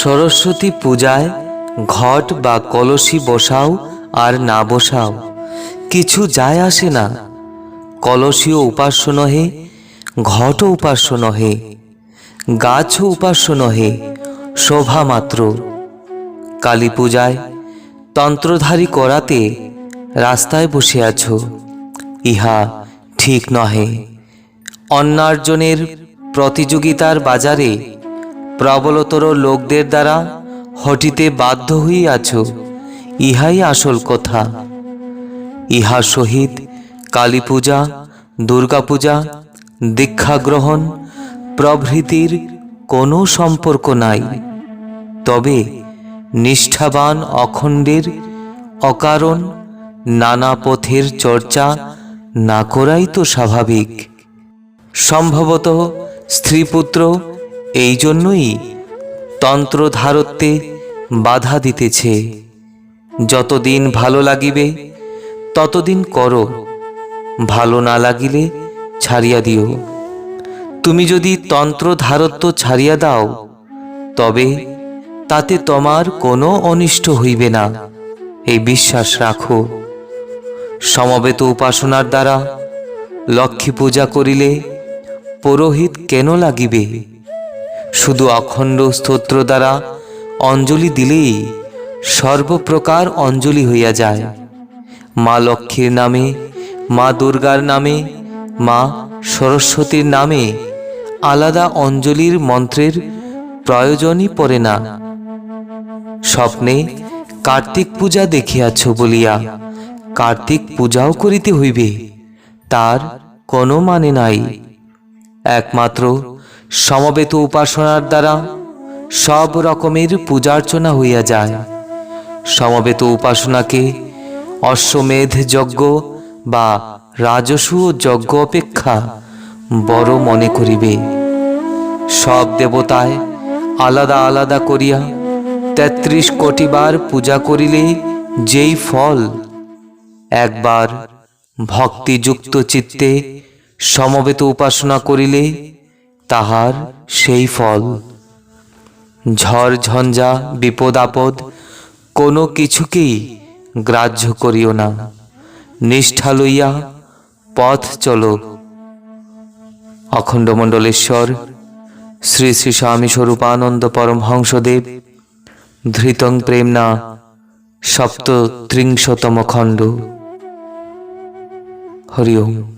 সরস্বতী পূজায় ঘট বা কলসি বসাও আর না বসাও, কিছু যায় আসে না। কলসীও উপাস্য নহে, ঘটও উপাস্য নহে, গাছও উপাস্য নহে, শোভা মাত্র। কালী পূজায় তন্ত্রধারী করাতে রাস্তায় বসে আছো, ইহা ঠিক নহে। অন্যার্জনের প্রতিযোগিতার বাজারে প্রবলতর লোকদের দ্বারা হটিতে বাধ্য হইয়াছ, ইহাই আসল কথা। ইহা সহিত কালী পূজা দুর্গা পূজা দীক্ষা গ্রহণ প্রভৃতির কোনো সম্পর্ক নাই। তবে নিষ্ঠাবান অখণ্ডের অকারণ নানা পথের চর্চা না করাই তো স্বাভাবিক। সম্ভবত স্ত্রীপুত্র এই জন্যই তন্ত্রধারত্বে বাধা দিতেছে। যতদিন ভালো লাগিবে, ততদিন করো। ভালো না লাগিলে ছাড়িয়া দিও। তুমি যদি তন্ত্র ধারত্ব ছাড়িয়া দাও, তবে তাতে তোমার কোনো অনিষ্ট হইবে না, এই বিশ্বাস রাখো। সমবেত উপাসনার দ্বারা লক্ষ্মী পূজা করিলে পুরোহিত কেন লাগিবে? শুধু অখণ্ড স্তোত্র দ্বারা অঞ্জলি দিলেই সর্বপ্রকার অঞ্জলি হইয়া যায়। মা লক্ষ্মীর নামে, মা দুর্গার নামে, মা সরস্বতীর নামে আলাদা অঞ্জলির মন্ত্রের প্রয়োজনই পড়ে না। স্বপ্নে কার্তিক পূজা দেখিয়াছ বলিয়া, কার্তিক পূজাও করিতে হইবে, তার কোনো মানে নাই। একমাত্র সমবেত উপাসনার দ্বারা সব রকমের পূজার্চনা হইয়া যায়। সমবেত উপাসনাকে অশ্বমেধ যজ্ঞ বা রাজসূ যজ্ঞ অপেক্ষা বড় মনে করিবে। সব দেবতায় আলাদা আলাদা করিয়া তেত্রিশ কোটিবার পূজা করিলে যেই ফল, একবার ভক্তিযুক্ত চিত্তে সমবেত উপাসনা করিলে তাহার সেই ফল। ঝড় ঝঞ্ঝা, বিপদ আপদ, কোনো কিছুকেই গ্রাহ্য করিও না। নিষ্ঠা লইয়া পথ চলো। অখণ্ডমণ্ডলেশ্বর শ্রী শ্রী স্বামী স্বরূপানন্দ পরমহংসদেব, ধৃতং প্রেমনা সপ্ত ত্রিংশতম খণ্ড। হরি ওম।